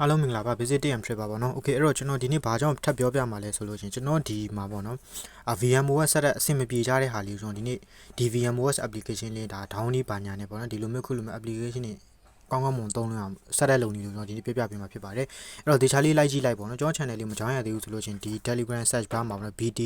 အားလုံးမင်္ဂလာပါ visit TM trip ပါဗောနော် okay အဲ့တော့ကျွန်တော်ဒီနေ့ဘာကြောင့်ထပ်ပြောပြမှာလဲဆိုလို့ချင်းကျွန်တော်ဒီမှာဗောနော်အာ VMOS ဆက်တဲ့အဆင်မပြေကြတဲ့ဟာလေးကျွန်တော်ဒီနေ့ဒီ VMOS application လေးဒါ down လေးပါညာနေဗောနော်ဒီလိုမျိုးခုလိုမျိုး application တွေ ကောင်းကောင်းမွန်သုံးလို့အောင်ဆက်တဲ့လုံနေလို့ကျွန်တော်ဒီနေ့ပြပြပေးမှာဖြစ်ပါတယ်အဲ့တော့ဒီချာလေးလိုက်ကြည့်လိုက်ဗောနော်ကျွန်တော် channel လေးမ join ရသေးဘူးဆိုလို့ချင်းဒီ Telegram search bar မှာဗောနော် BT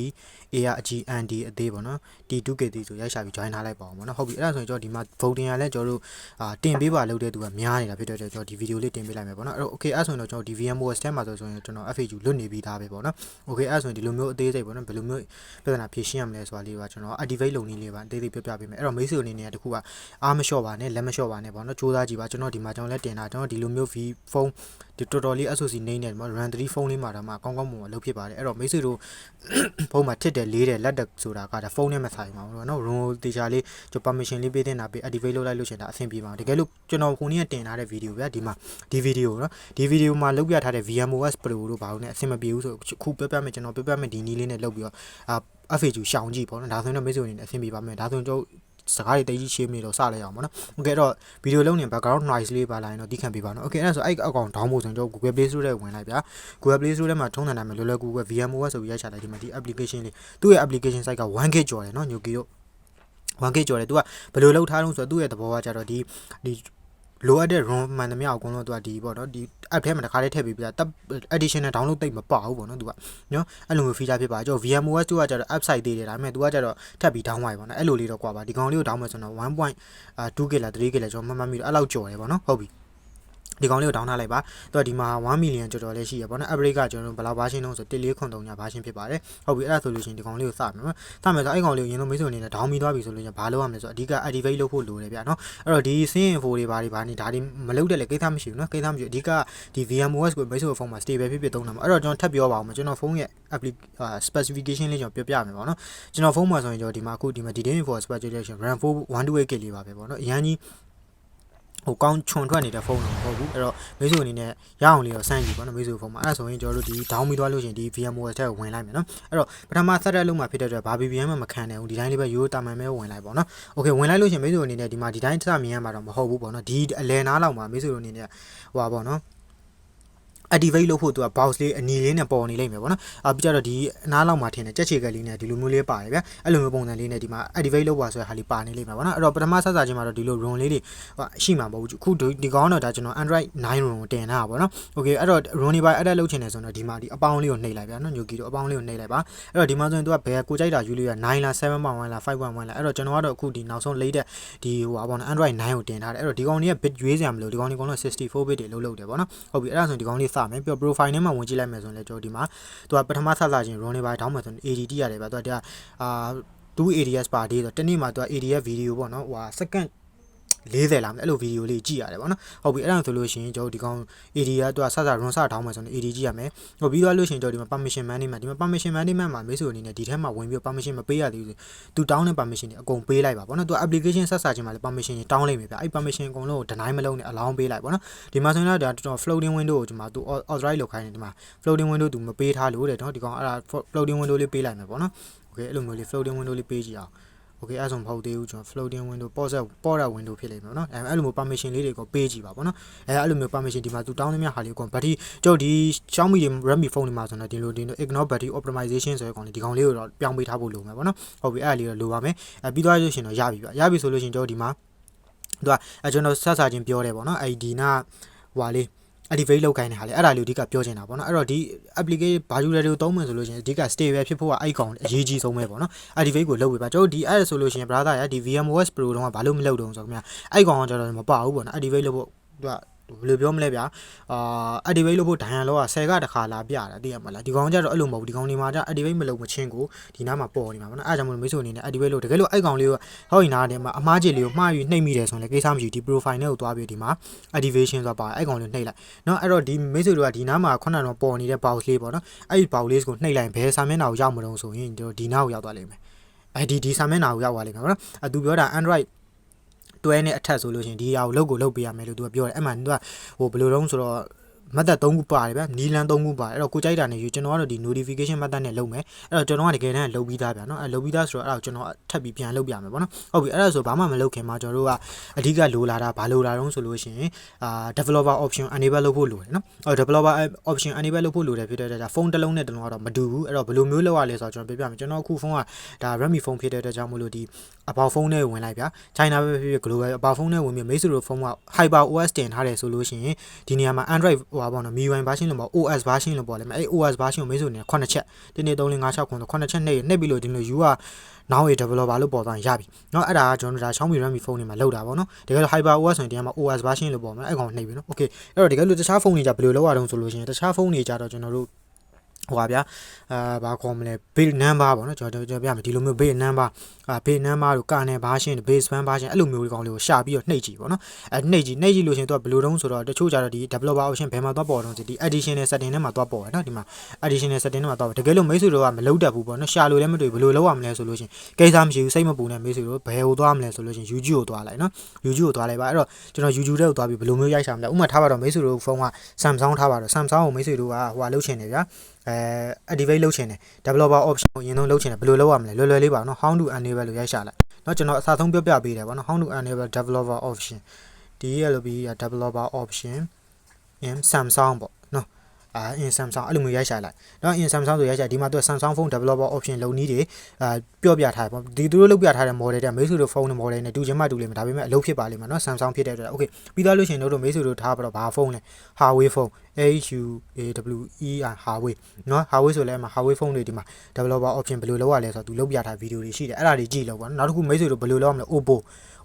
ARGND အသေးဗောနော် T2KT ဆိုရိုက်ရှာပြီး join ထားလိုက်ပါအောင်ဗောနော်ဟုတ်ပြီအဲ့ဒါဆိုရင်ကျွန်တော်ဒီမှာ voting ရလဲကျွန်တော်တို့အာတင်ပေးပါလို့တဲ့သူကများနေတာဖြစ်တဲ့အတွက်ကျွန်တော်ဒီ video လေးတင်ပေးလိုက်မယ်ဗောနော်အဲ့တော့ okay အဲ့ဆိုရင်တော့ကျွန်တော်ဒီ VMOS ထဲမှာဆိုဆိုရင်ကျွန်တော် FAQ လွတ်နေပြီးသားပဲဗောနော် okay အဲ့ဆိုရင်ဒီလိုမျိုးအသေးစိတ်ဗောနော်ဘယ်လိုမျိုးပြဿနာဖြေရှင်းရမလဲဆိုတာလေးပါကျွန်တော် activate လုပ်နည်းလေးပါအသေးစိတ်ပြပြပေးမယ်အဲ့တော့မိတ်ဆွေအနေနဲ့တခုကအားမလျှော့ပါနဲ့လက်မလျှော့ပါနဲ့ဗောနော်စူးစမ်းကြည့်ပါကျွန်တေဒီမှာကျွန်တော်လက်တင်တာကျွန်တော်ဒီလိုမျိုး V phone ဒီတော်တော်လေး SOC နေနေတယ်ဗော RAM 3 phone လေးမှာတော့မှကောင်းကောင်းမွန်မွန်လုပ်ဖြစ်ပါတယ်အဲ့တော့မိတ်ဆွေတို့ဖုန်းမှာထစ်တယ်လေးတယ်လက်တက်ဆိုတာကဒါဖုန်းနဲ့မဆိုင်ပါဘူးเนาะ room တေချာလေးကျွန်တော် permission လေးပေးတင်တာပေး activate လုပ်လိုက်လို့ရှင်ဒါအဆင်ပြေပါတကယ်လို့ကျွန်တော်ခုနေ့တင်ထားတဲ့ video ဗျာဒီမှာဒီ video เนาะဒီ video မှာလုပ်ပြထားတဲ့ VMOS Pro တို့ဘာလို့ ਨੇ အဆင်မပြေဘူးဆိုခုပြပြမယ်ကျွန်တော်ပြပြမယ်ဒီနည်းလေးနဲ့လုပ်ပြီးတော့အာ FAQ ရှောင်ကြည့်ပေါ့နော်ဒါဆိုရင်တော့မိတ်ဆွေအနေနဲ့အဆင်ပြေပါမယ်ဒါဆိုရင်ကျွန်တော် စကားတွေတိတ်ကြီးရှင်းပြီးတော့စလိုက်အောင်ပေါ့နော်။ Okay တော့ဗီဒီယိုလုံးနေ background noise လေးပါလာရင်တော့တီးခံပေးပါနော်။ Okay အဲ့ဒါဆိုအဲ့အကောင့် download ဆိုရင်ကျွန်တော် Google Play Store ထဲဝင်လိုက်ဗျာ။ Google Play Store ထဲမှာထုံးတယ်နာမည်လွယ်လွယ်ကူကူ VMOS ဆိုပြီးရိုက်ချလိုက်ဒီမှာဒီ application လေးသူ့ရဲ့ application site က 1K ကျော်တယ်နော်ညိုကီတို့ 1K ကျော်တယ်သူကဘယ်လိုလုပ်ထားလို့ဆိုတော့သူ့ရဲ့သဘောကကြတော့ဒီဒီ လိုအပ်တဲ့ ROM မှန်သမျှအကုန်လုံးသူကဒီပေါ့နော်ဒီ app ထဲမှာတစ်ခါလေးထည့်ပေးပြတာ additional download တိတ်မပါဘူးပေါ့နော်သူကနော်အဲ့လိုမျိုး feature ဖြစ်ပါကျွန်တော် VMOS သူကကြတော့ app site သေးတယ်ဒါပေမဲ့သူကကြတော့ထပ်ပြီး down သွားပြီပေါ့နော်အဲ့လိုလေးတော့ကွာပါဒီကောင်လေးကို down မယ်ဆိုတော့1.2 k လား 3 k လားကျွန်တော်မှတ်မှတ်မိတော့အဲ့လောက်ကျော်တယ်ပေါ့နော်ဟုတ်ပြီ ဒီကောင်လေးကို down ထားလိုက်ပါသူကဒီမှာ1 million ကျော်ကျော်လေးရှိရပေါ့နော် average ကကျွန်တော်ဘယ်လောက်ဘာရှင်းလုံးဆို1493ညာဘာရှင်းဖြစ်ပါတယ်ဟုတ်ပြီအဲ့ဒါဆိုလို့ရှိရင်ဒီကောင်လေးကိုစမယ်နော်စမယ်ဆိုအဲ့ကောင်လေးကိုရင်းလုံးမိတ်ဆွေအနေနဲ့ down ပြီးသွားပြီဆိုလို့ရင်ဘာလုပ်ရမလဲဆိုတော့အဓိက activate လုပ်ဖို့လိုတယ်ဗျာနော်အဲ့တော့ဒီ scene info တွေဘာတွေဘာနေဒါတွေမလုပ်တဲ့လေကိစ္စမရှိဘူးနော်ကိစ္စမရှိဘူးအဓိကဒီ VMOS ကိုမိတ်ဆွေဖုန်းမှာ stable ဖြစ်ဖြစ်သုံးတာမှာအဲ့တော့ကျွန်တော်ထပ်ပြောပါအောင်ကျွန်တော်ဖုန်းရဲ့ application specification လေးကျွန်တော်ပြောပြမယ်ပေါ့နော်ကျွန်တော်ဖုန်းမှာဆိုရင်ကျွန်တော်ဒီမှာအခုဒီမှာ detail info specification RAM 4 128K လေးပါပဲပေါ့နော်အရင်ကြီး ဟိုကောင်းချွန်ထွက်နေတဲ့ဖုန်းတော့မဟုတ်ဘူးအဲ့တော့မိတ်ဆွေအနေနဲ့ရအောင်လေးတော့စမ်းကြည့်ပေါ့နော်မိတ်ဆွေဖုန်းမှာအဲ့ဒါဆိုရင်ကျွန်တော်တို့ဒီ down ပြီးသွားလို့ရှိရင်ဒီ VMware ထဲကိုဝင်လိုက်မယ်နော်အဲ့တော့ပထမ set up လုပ်မှာဖြစ်တဲ့အတွက်ဘာ VPN မှမခံနိုင်ဘူးဒီတိုင်းလေးပဲရိုးတာမှန်ပဲဝင်လိုက်ပေါ့နော် okay ဝင်လိုက်လို့ရှိရင်မိတ်ဆွေအနေနဲ့ဒီမှာဒီတိုင်းစမြင်ရမှာတော့မဟုတ်ဘူးပေါ့နော်ဒီအလယ်နားလောက်မှာမိတ်ဆွေအနေနဲ့ဟိုပါပေါ့နော် activate လုပ်ဖို့သူက box လေးအနီလေးနဲ့ပေါ်နေလိမ့်မယ်ပေါ့နော်။အာပြီးကြတော့ဒီအနားလောက်မှာထင်တယ်ကြက်ချေကလေးနဲ့ဒီလိုမျိုးလေးပါတယ်ဗျာ။အဲ့လိုမျိုးပုံစံလေးနဲ့ဒီမှာ activate လုပ်ပါဆိုတဲ့ဟာလေးပါနေလိမ့်မယ်ပေါ့နော်။အဲ့တော့ပထမဆက်စားခြင်းမှာတော့ဒီလို ROM လေးတွေဟိုရှိမှာမဟုတ်ဘူး။ခုဒီကောင်းတော့ဒါကျွန်တော် Android 9 ROM ကိုတင်ထားတာပေါ့နော်။ Okay အဲ့တော့ ROM တွေပါ edit လုပ်ချင်တယ်ဆိုတော့ဒီမှာဒီအပေါင်းလေးကိုနှိပ်လိုက်ဗျာနော်။ညိုကီတို့အပေါင်းလေးကိုနှိပ်လိုက်ပါ။အဲ့တော့ဒီမှာဆိုရင်သူကဘယ်ကိုကြိုက်တာယူလို့ရ9လား7.1လား5.1လားအဲ့တော့ကျွန်တော်ကတော့အခုဒီနောက်ဆုံး latest ဒီဟိုပါပေါ့နော် Android 9ကိုတင်ထားတယ်။အဲ့တော့ဒီကောင်လေးက bit ရွေးစရာမလိုဒီကောင်လေးကတော့64 bit တွေလုံးလုံးတယ်ပေါ့နော်။ဟုတ်ပြီအဲ့ဒါဆိုရင်ဒီကောင်လေးစမယ်ပြီးတော့ profile ထဲမှာဝင်ကြည့်လိုက်မယ်ဆိုရင်လည်းကျွန်တော်ဒီမှာသူကပထမဆက်စားခြင်း run နေပါတောင်းမယ်ဆိုရင် ADT ရတယ်ဗျာသူကတည်းကအာ2 ADS ပါသေးဆိုတနေ့မှာသူက ADS video ပေါ့နော်ဟိုဟာ second 40လားအဲ့လိုဗီဒီယိုလေးကြည့်ရတယ်ပေါ့နော်ဟုတ်ပြီအဲ့ဒါဆိုလို့ရှိရင်ကျွန်တော်ဒီကောင် AD ကသူကဆက်ဆက်ရွန်စထောင်းမယ်ဆိုရင် AD ကြည့်ရမယ်ဟိုပြီးသွားလို့ရှိရင်ကျွန်တော်ဒီမှာ permission management ဒီမှာ permission management မှာမိတ်ဆွေအနေနဲ့ဒီထဲမှာဝင်ပြီး permission မပေးရသေးဘူးသူတောင်းတဲ့ permission တွေအကုန်ပေးလိုက်ပါပေါ့နော်သူ application ဆက်ဆက်ခြင်းမှာလည်း permission တွေတောင်းလိုက်မယ်ဗျအဲ့ permission အကုန်လုံးကို deny မလုပ်နဲ့ allow ပေးလိုက်ပေါ့နော်ဒီမှာဆိုရင်တော့ဒါတော် floating window ကိုဒီမှာသူ authorize လုပ်ခိုင်းတယ်ဒီမှာ floating window သူမပေးထားလို့တဲ့နော်ဒီကောင်အဲ့ဒါ floating window လေးပေးလိုက်မယ်ပေါ့နော် okay အဲ့လိုမျိုးလေး floating window လေးပေးကြည့်အောင် okay အဲ့ဆိုမဟုတ်သေးဘူးကျွန်တော် floating window pause pause that window ဖြစ်လိမ့်မယ်เนาะအဲအဲ့လိုမျိုး permission လေးတွေကိုပေးကြည့်ပါဗောနော်အဲအဲ့လိုမျိုး permission ဒီမှာသူတောင်းသမျှဟာလေးကို battery ကျွန်တော်ဒီ Xiaomi တွေ Redmi phone တွေမှာဆိုတော့ဒီလိုဒီလို ignore battery optimization ဆိုတဲ့ကောင်လေးဒီကောင်လေးကိုတော့ပြောင်းပေးထားဖို့လိုမယ်ဗောနော်ဟုတ်ပြီအဲ့ဒါလေးတော့လိုပါမယ်အဲပြီးသွားလို့ရှိရင်တော့ရပြီဗျရပြီဆိုလို့ရှိရင်ကျွန်တော်ဒီမှာသူကအဲကျွန်တော်ဆက်စားချင်းပြောတယ်ဗောနော်အဲဒီနာဟွာလေး activate လုပ်ခိုင်းတဲ့ဟာလေအဲ့ဒါလေးအဓိကပြောချင်တာပေါ့နော်အဲ့တော့ဒီ application ဘာယူရတွေကိုသုံးမယ်ဆိုလို့ရှိရင်အဓိက stable ဖြစ်ဖို့ကအဲ့ကောင်အရေးကြီးဆုံးပဲပေါ့နော် activate ကိုလုပ်ပေးပါကျွန်တော်ဒီအဲ့ဆိုလို့ရှိရင် brother ရဒီ VMOS Pro တုန်းကဘာလို့မလုပ်တုံးဆိုတော့ခင်ဗျအဲ့ကောင်ကကျတော့မပါဘူးပေါ့နော် activate လုပ်ဖို့သူက ဘယ်လိုပြောမလဲဗျာအာ activate လုပ်ဖို့ဒိုင်ရန်လောက10ကတခါလာပြတာသိရမလားဒီကောင်ကြတော့အဲ့လိုမဟုတ်ဘူးဒီကောင်နေမှာကြ activate မလုပ်မချင်းကိုဒီနားမှာပေါ်နေမှာဗောနော်အဲ့ဒါကြောင့်မလို့မိတ်ဆွေအနေနဲ့ activate လုပ်တကယ်လို့အဲ့ကောင်လေးကိုဟောဒီနားထဲမှာအမားကြီးလေးကိုမှားယူနှိပ်မိတယ်ဆိုရင်လည်းကိစ္စမရှိဒီ profile နဲ့ကိုသွားပြီးဒီမှာ activation ဆိုတာပါအဲ့ကောင်လေးနှိပ်လိုက်နော်အဲ့တော့ဒီမိတ်ဆွေတို့ကဒီနားမှာခုနကတော့ပေါ်နေတဲ့ box လေးဗောနော်အဲ့ဒီ box လေးကိုနှိပ်လိုက်ဘယ်စာမျက်နှာကိုရောက်မလို့ဆိုရင်ဒီနားကိုရောက်သွားလိမ့်မယ်အဲဒီဒီစာမျက်နှာကိုရောက်သွားလိမ့်မယ်ဗောနော်အတူပြောတာ Android တွဲနဲ့အထက်ဆိုလို့ရှိရင်ဒီဟာကိုလုတ်ကိုလုတ်ပေးရမယ်လို့သူကပြောတယ်အဲ့မှာသူကဟိုဘယ်လိုတုံးဆိုတော့ method 3ခုပါတယ်ဗျနီလန်3ခုပါတယ်အဲ့တော့ကိုကြိုက်တာနဲ့ယူကျွန်တော်ကတော့ဒီ notification method နဲ့လုပ်မယ်အဲ့တော့ကျွန်တော်ကတကယ်တမ်းလုပ်ပြီးသားဗျာနော်အဲ့လုပ်ပြီးသားဆိုတော့အဲ့ဒါကိုကျွန်တော်ထပ်ပြီးပြန်လုပ်ပြမယ်ပေါ့နော်ဟုတ်ပြီအဲ့ဒါဆိုဘာမှမလုပ်ခင်မှာကျွန်တော်တို့ကအဓိကလိုလာတာဘာလိုလာတော့ဆိုလို့ရှိရင်အာ developer option enable လုပ်ဖို့လိုတယ်နော်အဲ့ developer option enable လုပ်ဖို့လိုတယ်ဖြစ်တဲ့အတွက်ဒါဖုန်းတစ်လုံးနဲ့တစ်လုံးကတော့မတူဘူးအဲ့တော့ဘယ်လိုမျိုးလုပ်ရလဲဆိုတော့ကျွန်တော်ပြပြမယ်ကျွန်တော်အခုဖုန်းကဒါ Redmi ဖုန်းဖြစ်တဲ့အတွက်ကြောင့်မို့လို့ဒီအပေါဖုန်းနဲ့ဝင်လိုက်ဗျာ China ပဲဖြစ်ဖြစ် global အပေါဖုန်းနဲ့ဝင်ပြီး Meizu ဖုန်းက Hyper OS တင်ထားတယ်ဆိုလို့ရှိရင်ဒီနေရာမှာ Android ဟိုပါပေါ့နော် MIUI version လို့ပေါ့ OS version လို့ပေါ့လေအဲ့ OS version ကို Meizu နဲ့9ချက်1 2 3 4 5 6 9 9ချက်နှိပ်နှိပ်ပြီးလို့ဒီလို U က now a developer လို့ပေါ်သွားရင်ရပြီเนาะအဲ့ဒါကကျွန်တော်တို့ဒါ Xiaomi Redmi ဖုန်းတွေမှာလောက်တာပေါ့နော်တကယ်လို့ Hyper OS ဆိုရင်ဒီမှာ OS version လို့ပေါ်မှာအဲ့ကောင်နှိပ်ပြီနော် Okay အဲ့တော့တကယ်လို့တခြားဖုန်းတွေကြဘယ်လိုလုပ်ရအောင်ဆိုလို့ရှိရင်တခြားဖုန်းတွေကြတော့ကျွန်တော်တို့ ဟိုပါဗျာအာဘာခေါ်မလဲ base number ပေါ့နော်ကျွန်တော်ကျွန်တော်ပြမယ်ဒီလိုမျိုး base number အာ base number တို့ကာနယ် version base fan version အဲ့လိုမျိုးတွေကောင်လေးကိုရှာပြီးတော့နှိပ်ကြည့်ပေါ့နော်အဲနှိပ်ကြည့်နှိပ်ကြည့်လို့ရှိရင်သူကဘယ်လိုတုံးဆိုတော့တချို့ကြတော့ဒီ developer option ဘယ်မှာသွားပေါ်တော့ဒီ additional setting ထဲမှာသွားပေါ်တယ်နော်ဒီမှာ additional setting ထဲမှာသွားပေါ်တကယ်လို့မိတ်ဆွေတို့ကမလုပ်တတ်ဘူးပေါ့နော်ရှာလို့လည်းမတွေ့ဘယ်လိုလုပ်ရမလဲဆိုလို့ရှိရင်ကိစ္စမရှိဘူးစိတ်မပူနဲ့မိတ်ဆွေတို့ဘယ်ဟိုသွားမလဲဆိုလို့ရှိရင် YouTube ကိုသွားလိုက်နော် YouTube ကိုသွားလိုက်ပါအဲ့တော့ကျွန်တော် YouTube ထဲကိုသွားပြီးဘယ်လိုမျိုးရိုက်ရှာမလဲဥပမာထားပါတော့မိတ်ဆွေတို့ဖုန်းက Samsung ထားပါတော့ Samsung ကိုမိတ်ဆွေတို့ကဟိုဟာလုပ်ချင်တယ်ဗျာ အဲ activate လုပ်ချင်တယ် developer option ကိုအရင်ဆုံးလုပ်ချင်တယ်ဘယ်လိုလုပ်ရမလဲလွယ်လွယ်လေးပါနော် how to enable လို့ရိုက်ရှာလိုက်เนาะကျွန်တော်အစားဆုံးပြောပြပေးတယ်ဗောနော် how to enable developer option ဒီရလို့ပြီး developer option in Samsung ပေါ့နော်အာ in Samsung အဲ့လိုမျိုးရိုက်ရှာလိုက်เนาะ in Samsung ဆိုရိုက်ရှာဒီမှာသူ Samsung phone developer option လုံနည်းတွေအာပြောပြထားတယ်ပေါ့ဒီသူတို့လုပ်ပြထားတဲ့ model တဲ့မိတ်ဆွေတို့ဖုန်းနဲ့ model နဲ့တူချင်းမှတူလိမ့်မယ်ဒါပေမဲ့အလုပ်ဖြစ်ပါလိမ့်မယ်เนาะ Samsung ဖြစ်တဲ့အတွက် okay ပြီးသားလို့ရှိရင်တို့မိတ်ဆွေတို့ထားပါတော့ဘာဖုန်းလဲ Huawei phone H U A W E R Huawei เนาะ Huawei ဆိုလဲမှာ Huawei phone တွေဒီမှာ developer option ဘယ်လိုလုပ်ရလဲဆိုတော့သူလုပ်ပြထားဗီဒီယိုတွေရှိတယ်အဲ့ဒါတွေကြည့်လို့ပေါ့နော်နောက်တစ်ခုမိတ်ဆွေတို့ဘယ်လိုလုပ်ရမလဲ Oppo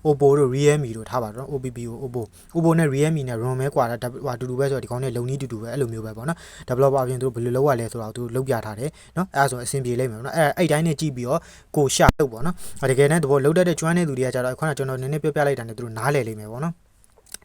Oppo တို့ Realme တို့ထားပါတော့ OPP ကို Oppo Oppo နဲ့ Realme နဲ့ ROM ပဲကွာတာဟိုတူတူပဲဆိုတော့ဒီကောင်နဲ့လုံနီးတူတူပဲအဲ့လိုမျိုးပဲပေါ့နော် developer option တို့ဘယ်လိုလုပ်ရလဲဆိုတော့သူလုပ်ပြထားတယ်နော်အဲ့ဒါဆိုအဆင်ပြေလိမ့်မယ်နော်အဲ့အဲ့တိုင်းနဲ့ကြည့်ပြီးတော့ကိုရှာလုပ်ပေါ့နော်တကယ်နဲ့သဘောလုံးတဲ့ကျွမ်းတဲ့သူတွေကကြတော့ခုနကကျွန်တော်နည်းနည်းပြောပြလိုက်တာနဲ့သူတို့နားလည်လိမ့်မယ်ပေါ့နော်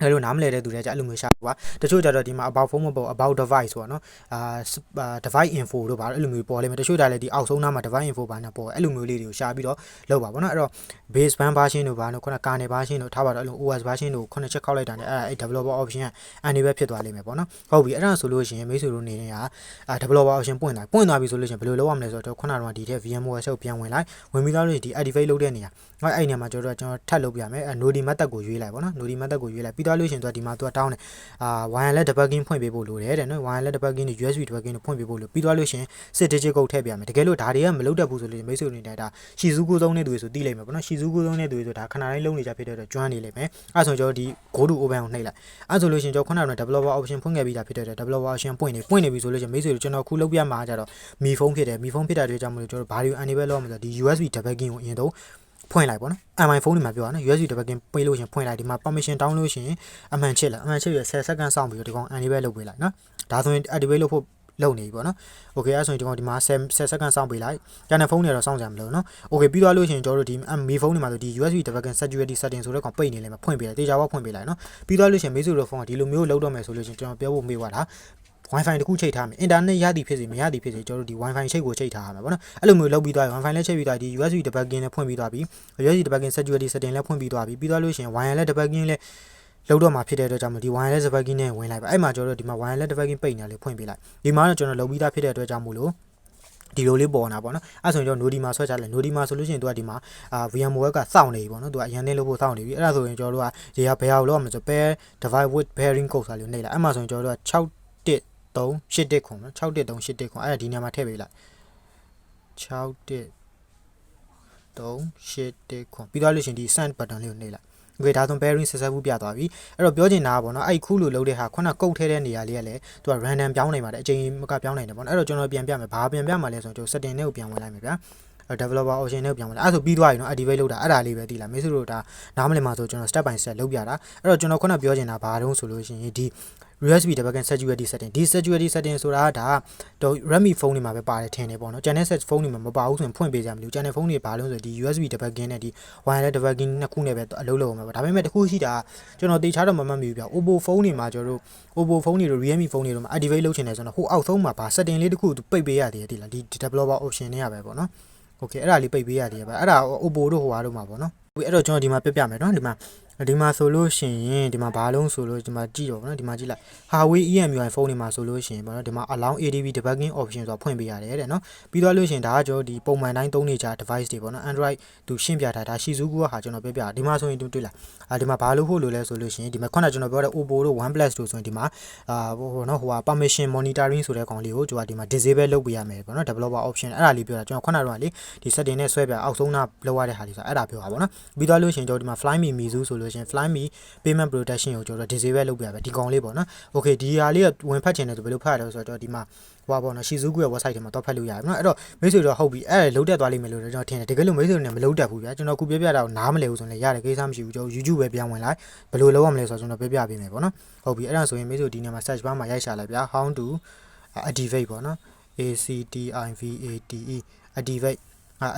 အဲ့လိုနားမလဲတဲ့သူတွေကကြအဲ့လိုမျိုးရှာပါတချို့ကြတော့ဒီမှာ about phone မပေါ် about device ပေါ့နော်အာ device info တို့ပါအဲ့လိုမျိုးပေါ်လိမ့်မယ်တချို့ကြလည်းဒီအောက်ဆုံးနားမှာ device info ဘာညာပေါ်အဲ့လိုမျိုးလေးတွေကိုရှာပြီးတော့လုပ်ပါပေါ့နော်အဲ့တော့ base band version တို့ဘာလို့ခုနကာနယ် version တို့ထားပါတော့အဲ့လို OS version တို့ခုနချက်ခောက်လိုက်တာနဲ့အဲ့အဲ့ developer option က enable ဖြစ်သွားလိမ့်မယ်ပေါ့နော်ဟုတ်ပြီအဲ့ဒါဆိုလို့ရှိရင်မိတ်ဆွေတို့နေနေတာအာ developer option ပွင့်သွားပွင့်သွားပြီဆိုလို့ရှိရင်ဘယ်လိုလုပ်ရမလဲဆိုတော့ခုနကတော့ဒီထက် VMware ဆက်ပြန်ဝင်လိုက်ဝင်ပြီးသားလို့ဒီ activate လုပ်တဲ့နေရာအဲ့အဲ့နေရာမှာကျွန်တော်ကျွန်တော်ထပ်လုပ်ပြမယ် node method ကိုရွေးလိုက်ပေါ့နော် node method ကိုရွေးလိုက်ပြီးသားလို့ရှိရင်သူကဒီမှာသူကတောင်းတယ်အာ wireless debugging ဖွင့်ပေးဖို့လိုတယ်တဲ့နော် wireless debugging နဲ့ USB debugging ကိုဖွင့်ပေးဖို့လိုပြီးသွားလို့ရှိရင်စစ် digit code ထည့်ပြမယ်တကယ်လို့ဒါတွေကမလုပ်တတ်ဘူးဆိုလို့မိတ်ဆွေတွေနေတာရှီဇူးကိုသုံးတဲ့သူတွေဆိုသိလိမ့်မယ်ပေါ့နော်ရှီဇူးကိုသုံးတဲ့သူတွေဆိုဒါခဏတိုင်းလုံးနေကြဖြစ်တဲ့အတွက်ကျွမ်းနေလိမ့်မယ်အဲ့ဆိုကျွန်တော်ဒီ go to open ကိုနှိပ်လိုက်အဲ့ဆိုလို့ရှိရင်ကျွန်တော်ခုနက developer option ဖွင့်ခဲ့ပြီးသားဖြစ်တဲ့အတွက် developer option ပွင့်နေပွင့်နေပြီဆိုလို့ရှိရင်မိတ်ဆွေတို့ကျွန်တော်ခုလုပ်ပြမှာကြတော့မီဖုန်းဖြစ်တယ်မီဖုန်းဖြစ်တာတွေကြောင့်မလို့ကျွန်တော်ဘာတွေ enable လုပ်ရမလဲဆိုတော့ဒီ USB debugging ကိုအရင်တော့ ဖွင့်လိုက်ပေါ့နော် MI ဖုန်းတွေမှာပြောရနော် USB debugging ပေးလို့ရှင်ဖွင့်လိုက်ဒီမှာ permission တောင်းလို့ရှင်အမှန်ချစ်လာအမှန်ချစ်ရ10စက္ကန့်စောင့်ပြီးတော့ဒီကောင် enable လုပ်ပေးလိုက်နော်ဒါဆိုရင် activate လုပ်ဖို့လုပ်နေပြီပေါ့နော်။ Okay အဲဆိုရင်ဒီကောင်ဒီမှာ10 10စက္ကန့်စောင့်ပေးလိုက်။ကျန်တဲ့ဖုန်းတွေတော့စောင့်ကြမလို့နော်။ Okay ပြီးသွားလို့ရှိရင်ကျွန်တော်တို့ဒီ Mi ဖုန်းတွေမှာဆိုဒီ USB debugging security setting ဆိုတဲ့ကောင်ပိတ်နေလိမ့်မယ်ဖွင့်ပေးလိုက်။တေချာဘောဖွင့်ပေးလိုက်နော်။ပြီးသွားလို့ရှိရင် Meizu ဖုန်းကဒီလိုမျိုးလုပ်တော့မယ်ဆိုလို့ရှိရင်ကျွန်တော်ပြောဖို့မေးပါလား။ wifi တခုချိန်ထားမယ် internet ရသည်ဖြစ်စေမရသည်ဖြစ်စေကျွန်တော်တို့ဒီ wifi ချိတ်ကိုချိန်ထားရမှာပေါ့နော်အဲ့လိုမျိုးလုပ်ပြီးသွားပြီ wifi လည်းချိန်ပြီးသွားဒီ USB debugging လည်းဖွင့်ပြီးသွားပြီ USB debugging security setting လည်းဖွင့်ပြီးသွားပြီပြီးသွားလို့ရှိရင် wireless debugging လည်းလောက်တော့မှာဖြစ်တဲ့အတွက်ကြောင့်မလို့ဒီ wireless debugging နဲ့ဝင်လိုက်ပါအဲ့မှာကျွန်တော်တို့ဒီမှာ wireless debugging ပိတ်နေလေးဖွင့်ပေးလိုက်ဒီမှာတော့ကျွန်တော်လုပ်ပြီးသားဖြစ်တဲ့အတွက်ကြောင့်မို့လို့ဒီလိုလေးပေါ်လာပေါ့နော်အဲ့ဆိုရင်ကျွန်တော် Nodi မှာဆွဲချလိုက် Nodi မှာဆိုလို့ရှိရင်သူကဒီမှာအာ VMware ကစောင့်နေပြီပေါ့နော်သူကအရင်လေးလို့ဖို့စောင့်နေပြီအဲ့ဒါဆိုရင်ကျွန်တော်တို့ကဒီဟာဘယ်ဟာလို့ရမလဲဆို pair device with pairing code ဆိုလို့နေလိုက်အဲ့မှာဆိုရင်ကျွန်တော်တို့က 6 381ခွန်နော်61381ခွန်အဲ့ဒါဒီနေရာမှာထည့်ပေးလိုက်61381ခွန်ပြီးသွားလို့ရှင်ဒီ send button လေးကိုနှိပ်လိုက် okay ဒါဆို bearing ဆက်ဆက်မှုပြသွားပြီအဲ့တော့ပြောချင်တာကပေါ့နော်အဲ့ခုလိုလုပ်တဲ့ဟာခုနကုတ်ထဲတဲ့နေရာလေးကလည်းသူက random ပြောင်းနေပါတယ်အချိန်မကပြောင်းနိုင်တယ်ပေါ့နော်အဲ့တော့ကျွန်တော်ပြန်ပြမယ်ဘာပြန်ပြမှာလဲဆိုတော့ကျွန်တော် setting တွေကိုပြန်ဝင်လိုက်မယ်ဗျာ developer option နဲ့ပြန်ဝင်လာအဲ့ဆိုပြီးသွားပြီเนาะ activate လုပ်တာအဲ့ဒါလေးပဲသိလားမိတ်ဆွေတို့ဒါနားမလည်မှာဆိုကျွန်တော် step by step လုပ်ပြတာအဲ့တော့ကျွန်တော်ခုနပြောချင်တာဘာတုံးဆိုလို့ရှိရင်ဒီ USB debugging security setting ဒီ security setting ဆိုတာကဒါတော့ Redmi ဖုန်းတွေမှာပဲပါတယ်ထင်တယ်ပေါ့နော် channel set ဖုန်းတွေမှာမပါဘူးဆိုရင်ဖွင့်ပေးကြမလို့ channel ဖုန်းတွေဘာလို့ဆိုဒီ USB debugging နဲ့ဒီ wireless debugging နှစ်ခုနဲ့ပဲအလုပ်လုပ်အောင်ပဲဒါပေမဲ့တခုရှိတာကျွန်တော်တေချာတော့မမှတ်မိဘူးဗျ Oppo ဖုန်းတွေမှာကျွန်တော်တို့ Oppo ဖုန်းတွေတို့ Realme ဖုန်းတွေတို့မှာ activate လုပ်ချင်တယ်ဆိုတော့ဟိုအောက်ဆုံးမှာဘာ setting လေးတခုပိတ်ပေးရသေးတယ်ဒီလားဒီ developer option တွေကပဲပေါ့နော် okay အဲ့ဒါလေးပိတ်ပေးရသေးတယ်ဗျအဲ့ဒါ Oppo တို့ဟိုဟာတို့မှာပေါ့နော်ပြီအဲ့တော့ကျွန်တော်ဒီမှာပြပြမယ်နော်ဒီမှာ ဒီမှာဆိုလို့ရှိရင်ဒီမှာဘာလုံးဆိုလို့ဒီမှာကြည့်တော့ဗောနော်ဒီမှာကြည့်လိုက် Huawei EMUI ဖုန်းတွေမှာဆိုလို့ရှိရင်ဗောနော်ဒီမှာ allow ADB debugging option ဆိုတာဖွင့်ပေးရတယ်တဲ့နော်ပြီးတော့လို့ရှိရင်ဒါကကျွန်တော်ဒီပုံမှန်တိုင်းသုံးနေကြ device တွေဗောနော် Android သူရှင်းပြထားဒါ Shizuku ကဟာကျွန်တော်ပြပြဒီမှာဆိုရင်တွေ့လားအာဒီမှာဘာလို့ဖို့လို့လဲဆိုလို့ရှိရင်ဒီမှာခုနကကျွန်တော်ပြောတဲ့ Oppo တို့ OnePlus တို့ဆိုရင်ဒီမှာအာဟိုနော်ဟိုဟာ permission monitoring ဆိုတဲ့ကောင်လေးကိုကျွန်တော်ဒီမှာ disable လုပ်ပေးရမယ်ဗောနော် developer option အဲ့ဒါလေးပြောတာကျွန်တော်ခုနကတော့လေဒီ setting နဲ့ဆွဲပြအောက်ဆုံးနာလောက်ရတဲ့ဟာလေးဆိုအဲ့ဒါပြောတာဗောနော်ပြီးတော့လို့ရှိရင်ကျွန်တော်ဒီမှာ Flyme Mizu ဆိုလို့ရှိရင် Flyme payment protection ကိုကျွန်တော် disable လုပ်ပြရမယ်ဒီကောင်လေးပေါ့နော် okay ဒီဟာလေးကဝင်ဖတ်ချင်တယ်ဆိုဘယ်လိုဖတ်ရလဲဆိုတော့ဒီမှာဟိုပါပေါ့နော် Shizuku ရဲ့ website ထဲမှာတော့ဖတ်လို့ရတယ်နော်အဲ့တော့မိတ်ဆွေတို့ဟုတ်ပြီအဲ့ဒါလုံးတက်သွားလိမ့်မယ်လို့ကျွန်တော်ထင်တယ်တကယ်လို့မိတ်ဆွေတို့နဲ့မလုံးတက်ဘူးဗျာကျွန်တော်ခုပြပြတာကိုနားမလည်ဘူးဆိုရင်လည်းရတယ်ကိစ္စမရှိဘူးကျွန်တော် YouTube ပဲပြန်ဝင်လိုက်ဘယ်လိုလုပ်ရမလဲဆိုတော့ကျွန်တော်ပြပြပေးမယ်ပေါ့နော်ဟုတ်ပြီအဲ့ဒါဆိုရင်မိတ်ဆွေဒီနေရာမှာ search bar မှာရိုက်ရှာလိုက်ဗျာ how to activate ပေါ့နော် A C T I V A T E activate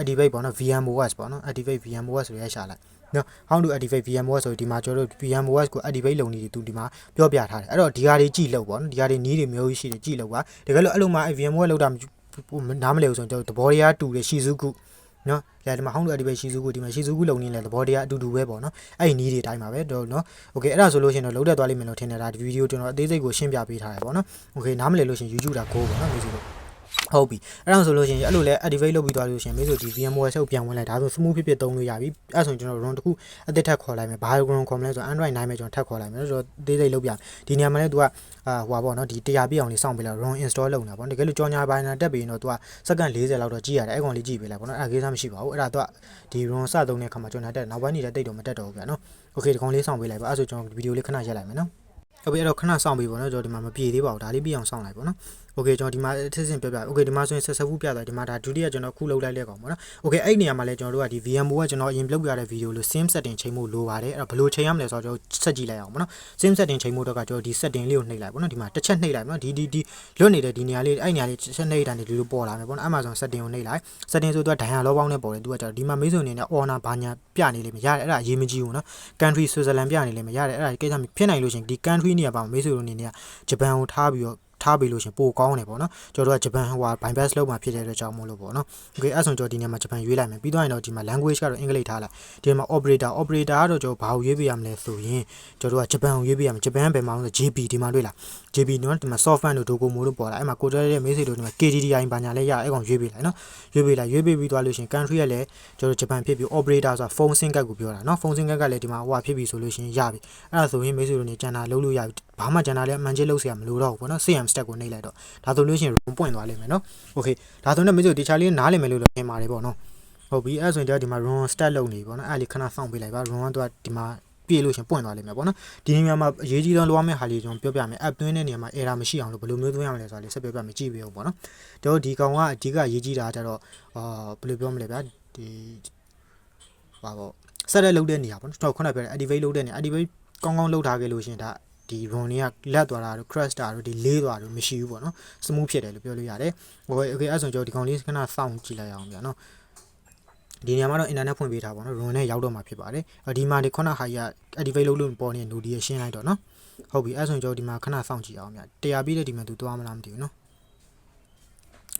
activate ပေါ့နော် VMOS ပေါ့နော် activate VMOS ဆိုရိုက်ရှာလိုက် နော် how to activate VMOS ဆိုဒီမှာကျွန်တော်တို့ VMOS ကို activate လုပ်နေတယ်သူဒီမှာပြောပြထားတယ်အဲ့တော့ဒီဟာတွေကြည့်လို့ပေါ့နော်ဒီဟာတွေနီးတွေမျိုးရှိတယ်ကြည့်လို့ပါတကယ်လို့အဲ့လိုမှ VMOS လောက်တာနားမလည်ဘူးဆိုရင်ကျွန်တော်သဘောတရားတူတယ် Shizuku နော်ဒါဒီမှာ how to activate Shizuku ဒီမှာ Shizuku လုံနေလဲသဘောတရားအတူတူပဲပေါ့နော်အဲ့ဒီနီးတွေအတိုင်းပါပဲတော့နော် okay အဲ့ဒါဆိုလို့ရှိရင်တော့လုံးတက်သွားလိမ့်မယ်လို့ထင်တယ်ဒါဒီဗီဒီယိုကျွန်တော်အသေးစိတ်ကိုရှင်းပြပေးထားတယ်ပေါ့နော် okay နားမလည်လို့ရှိရင် YouTube တာ go ပေါ့နော်မျိုးစုလို့ ဟုတ်ပြီအဲ့ဒါဆိုလို့ရှိရင်အဲ့လိုလဲ activate လုပ်ပြီးသွားလို့ရှိရင်မေးဆိုဒီ VMware ဆက်ပြန်ဝင်လိုက်ဒါဆို smooth ဖြစ်ဖြစ်သုံးလို့ရပြီအဲ့ဆိုရင်ကျွန်တော် run တစ်ခုအသစ်ထပ်ခေါ်လိုက်မယ်ဘာ run ခေါ်မလဲဆိုတော့ Android 9ပဲကျွန်တော်ထပ်ခေါ်လိုက်မယ်ဆိုတော့သေးသေးလုပ်ပြဒီနေရာမှာလဲ तू ကအာဟိုပါပေါ့နော်ဒီတရားပြည့်အောင်လေးစောင့်ပေးလိုက် run install လုပ်နေတာပေါ့တကယ်လို့ကြော်ညာပိုင်းနာတက်ပြီးရင်တော့ तू ကစက္ကန့်40လောက်တော့ကြည့်ရတယ်အဲ့ကောင်လေးကြည့်ပေးလိုက်ပေါ့နော်အဲ့ဒါကိစ္စမရှိပါဘူးအဲ့ဒါ तू ကဒီ run စသုံးတဲ့အခါမှာကြော်ညာတက်နောက်ပိုင်းနေတဲ့တိတ်တော့မတက်တော့ဘူးဗျာနော် okay ဒီကောင်လေးစောင့်ပေးလိုက်ပါအဲ့ဆိုကျွန်တော်ဗီဒီယိုလေးခဏရက်လိုက်မယ်နော်ဟုတ်ပြီအဲ့တော့ခဏစောင့်ပေးပါနော်ကျွန်တော်ဒီမှာမပြေသေးပါဘူးဒါလေးပြအောင်စောင့်လိုက်ပါနော် โอเคကျွန်တော်ဒီမှာအထစ်စင်ပြပြโอเคဒီမှာဆိုရင်ဆက်ဆက်ဘူးပြသွားဒီမှာဒါဒုတိယကျွန်တော်ခုလောက်လိုက်လက်ကောင်ပေါ့နော်โอเคအဲ့နေရာမှာလဲကျွန်တော်တို့ကဒီ VMO ကကျွန်တော်အရင်လုပ်ပြတဲ့ဗီဒီယိုလို့ sim setting ချိန်ဖို့လိုပါတယ်အဲ့တော့ဘယ်လိုချိန်ရမလဲဆိုတော့ကျွန်တော်ဆက်ကြည့်လိုက်အောင်ပေါ့နော် sim setting ချိန်ဖို့တော့ကကျွန်တော်ဒီ setting လေးကိုနှိပ်လိုက်ပေါ့နော်ဒီမှာတစ်ချက်နှိပ်လိုက်ပေါ့နော်ဒီဒီဒီလွတ်နေတဲ့ဒီနေရာလေးအဲ့နေရာလေးချက်နှိပ်တာနေဒီလိုပေါ်လာမယ်ပေါ့နော် Amazon setting ကိုနှိပ်လိုက် setting ဆိုတော့ဒိုင်ယာလောပေါင်းနဲ့ပေါ်တယ်သူကကျတော့ဒီမှာမေးဆိုအနေနဲ့ honor ဘာညာပြနေလိမ့်မယ်ရတယ်အဲ့ဒါအရေးမကြီးဘူးနော် country Switzerland ပြနေလိမ့်မယ်ရတယ်အဲ့ဒါကိစ္စဖြစ်နိုင်လို့ရှင်ဒီ country နေရာပါမေးဆိုအနေနဲ့ဂျပန်ကိုထားပြီးတော့ ထားပေးလို့ရှင်ပိုကောင်းတယ်ပေါ့နော်ကျွန်တော်တို့ကဂျပန်ဟိုဟာ bypass လုပ်မှာဖြစ်တဲ့အတွက်ကြောင့်မို့လို့ပေါ့နော် okay အဲ့ဆိုကျွန်တော်ဒီနေရာမှာဂျပန်ရွေးလိုက်မယ်ပြီးတော့ရင်တော့ဒီမှာ language ကတော့အင်္ဂလိပ်ထားလိုက်ဒီမှာ operator operator ကတော့ကျွန်တော်ဘာကိုရွေးပေးရမလဲဆိုရင်ကျွန်တော်တို့ကဂျပန်ကိုရွေးပေးရမယ်ဂျပန်ဘယ်မှာလဲဆို JP ဒီမှာတွေ့လား JB နော်ဒီမှာ software တို့ dogo mode တို့ပေါ်လာအဲ့မှာကိုတက်တဲ့မိတ်ဆွေတို့ဒီမှာ KDDI ဘာညာလဲရအဲ့ကောင်ရွေးပေးလိုက်နော်ရွေးပေးလိုက်ရွေးပေးပြီးသွားလို့ရှင် country ကလည်းကျွန်တော်ဂျပန်ဖြစ်ပြီး operator ဆိုတာ phone SIM card ကိုပြောတာနော် phone SIM card ကလည်းဒီမှာဟိုဟာဖြစ်ပြီးဆိုလို့ရှင်ရပြီအဲ့ဒါဆိုရင်မိတ်ဆွေတို့နေကျန်တာလုံးလို့ရပြီဘာမှကျန်တာလည်းအမှန်ကြီးလုံးစရာမလိုတော့ဘူးပေါ့နော် CM stack ကိုနှိပ်လိုက်တော့ဒါဆိုလို့ရှင် room ပွင့်သွားလိမ့်မယ်နော် okay ဒါဆိုရင်မိတ်ဆွေတခြားလေးနားလည်မယ်လို့လည်းထင်ပါတယ်ပေါ့နော်ဟုတ်ပြီအဲ့ဆိုရင်တော့ဒီမှာ run start လုပ်နေပြီပေါ့နော်အဲ့လေးခဏစောင့်ပေးလိုက်ပါ run ကတော့ဒီမှာ ပြေလို့ရှင်ပွင့်သွားလိမ့်မယ်ပေါ့နော်ဒီနေရာမှာအရေးကြီးဆုံးလိုရမယ့်ဟာလေးကျွန်တော်ပြောပြမယ် app သွင်းတဲ့နေရာမှာ error မရှိအောင်လို့ဘယ်လိုမျိုးသွင်းရမလဲဆိုတာလေးဆက်ပြောပြမယ်ကြည့်ပေးအောင်ပေါ့နော်ကျွန်တော်ဒီကောင်ကအဓိကအရေးကြီးတာကကျတော့အာဘယ်လိုပြောမလဲဗျာဒီဟာပေါ့ဆက်လက်လုပ်တဲ့နေရာပေါ့နော်ကျွန်တော်ခုနပြောတဲ့ activate လုပ်တဲ့နေရာ activate ကောင်းကောင်းလုပ်ထားခဲ့လို့ရှင်ဒါဒီ run တွေကလက်သွားတာတို့ crash တာတို့ဒီလေးသွားတို့မရှိဘူးပေါ့နော် smooth ဖြစ်တယ်လို့ပြောလို့ရတယ်။ okay okay အဲ့ဆိုကျွန်တော်ဒီကောင်လေးခဏစောင့်ကြည့်လိုက်အောင်ဗျာနော် ဒီနေရာမှာတော့ internet ဖွင့်ပေးထားပါတော့ run နဲ့ရောက်တော့မှာဖြစ်ပါတယ်။ဒီမှာဒီခုနဟာကြီးက activate လုပ်လို့ပေါ်နေ node ရရှင်းလိုက်တော့နော်။ဟုတ်ပြီအဲ့ဆိုရင်ကျွန်တော်ဒီမှာခဏစောင့်ကြည့်အောင်ဗျာ။တရားပြည့်တဲ့ဒီမှာသူသွားမလားမသိဘူးနော်။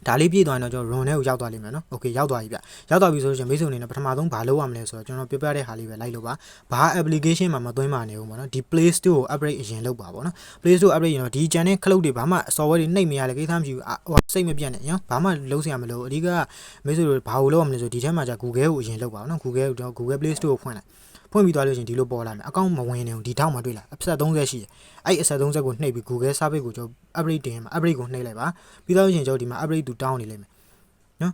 ဒါလေးပြည့်သွားရင်တော့ကျွန်တော် run ထဲကိုရောက်သွားလိမ့်မယ်နော်။ okay ရောက်သွားပြီဗျ။ရောက်သွားပြီဆိုလို့ရှိရင်မိတ်ဆွေအနေနဲ့ပထမဆုံးဘာလုပ်ရမလဲဆိုတော့ကျွန်တော်ပြောပြတဲ့ဟာလေးပဲလိုက်လို့ပါ။ဘာ application မှာမသွင်းပါနဲ့ဦးပေါ့နော်။ဒီ Play Store ကို upgrade အရင်လုပ်ပါပေါ့နော်။ Play Store upgrade ရင်တော့ဒီ channel ခလုတ်တွေဘာမှ software တွေနှိပ်မရလေကိစ္စမရှိဘူး။ဟိုစိတ်မပြတ်နဲ့နော်။ဘာမှလုံးစရာမလိုအဓိကမိတ်ဆွေတို့ဘာလို့လုပ်ရမလဲဆိုဒီထဲမှာじゃ Google ကိုအရင်လုပ်ပါနော်။ Google ကို Google Play Store ကိုဖွင့်လိုက်။ ဖွင့်ပြီးသွားလို့ရှင်ဒီလိုပေါ်လာမယ်အကောင့်မဝင်နေဘူးဒီထောက်မှာတွေ့လားအဆက်30ရှိတယ်အဲ့အဆက်30ကိုနှိပ်ပြီး Google Service ကိုကျွန်တော် upgrade တင်မှာ upgrade ကိုနှိပ်လိုက်ပါပြီးတော့ရှင်ကျွန်တော်ဒီမှာ upgrade တူတောင်းနေလိမ့်မယ်နော်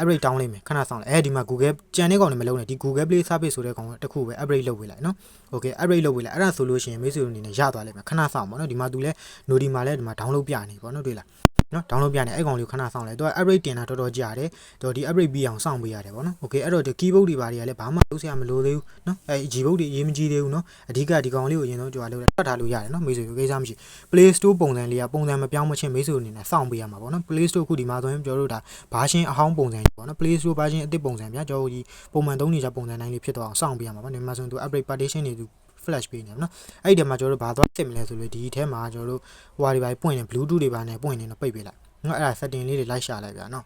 upgrade တောင်းလိုက်မယ်ခဏဆောင်လိုက်အဲဒီမှာ Google ကြံတဲ့ကောင်တွေမလုံးနဲ့ဒီ Google Play Service ဆိုတဲ့ကောင်တခုပဲ upgrade လုပ်ပေးလိုက်နော် okay upgrade လုပ်ပေးလိုက်အဲ့ဒါဆိုလို့ရှိရင်မိတ်ဆွေတို့အနေနဲ့ရသွားလိမ့်မယ်ခဏဆောင်ပါနော်ဒီမှာသူလဲ Nodi မှာလဲဒီမှာ download ပြနေပေါ့နော်တွေ့လား နော် download ပြနေအဲ့ကောင်လေးကိုခဏစောင့်လိုက်သူက upgrade တင်တာတော်တော်ကြာတယ်တော့ဒီ upgrade ပြီးအောင်စောင့်ပေးရတယ်ပေါ့နော် okay အဲ့တော့ဒီ keyboard တွေဘာတွေကလည်းဘာမှလုပ်စရာမလိုသေးဘူးနော်အဲ့ Gboard တွေအရေးမကြီးသေးဘူးနော်အဓိကဒီကောင်လေးကိုအရင်ဆုံးကြွားလို့တတ်ထားလို့ရတယ်နော်မိတ်ဆွေကိစ္စမရှိ Play Store ပုံစံလေးကပုံစံမပြောင်းမချင်းမိတ်ဆွေအနေနဲ့စောင့်ပေးရမှာပေါ့နော် Play Store ခုဒီမှာဆိုရင်ပြောလို့ဒါဘာရှင်းအဟောင်းပုံစံပေါ့နော် Play Store ဘာရှင်းအသစ်ပုံစံဗျာကျွန်တော်ဒီပုံမှန်သုံးနေကြပုံစံတိုင်းလေးဖြစ်တော့အောင်စောင့်ပေးရမှာပေါ့ဒီမှာဆိုရင်သူ upgrade partition တွေသူ flash ပေးနေတယ်နော်အဲ့ဒီထဲမှာကျွန်တော်တို့ဘာသွားစစ်မလဲဆိုလို့ဒီထဲမှာကျွန်တော်တို့ဟိုဟာတွေပါပွင့်နေ bluetooth တွေပါနေပွင့်နေတော့ပိတ်ပေးလိုက်နော်အဲ့ဒါ setting လေးတွေလိုက်ရှာလိုက်ဗျာနော်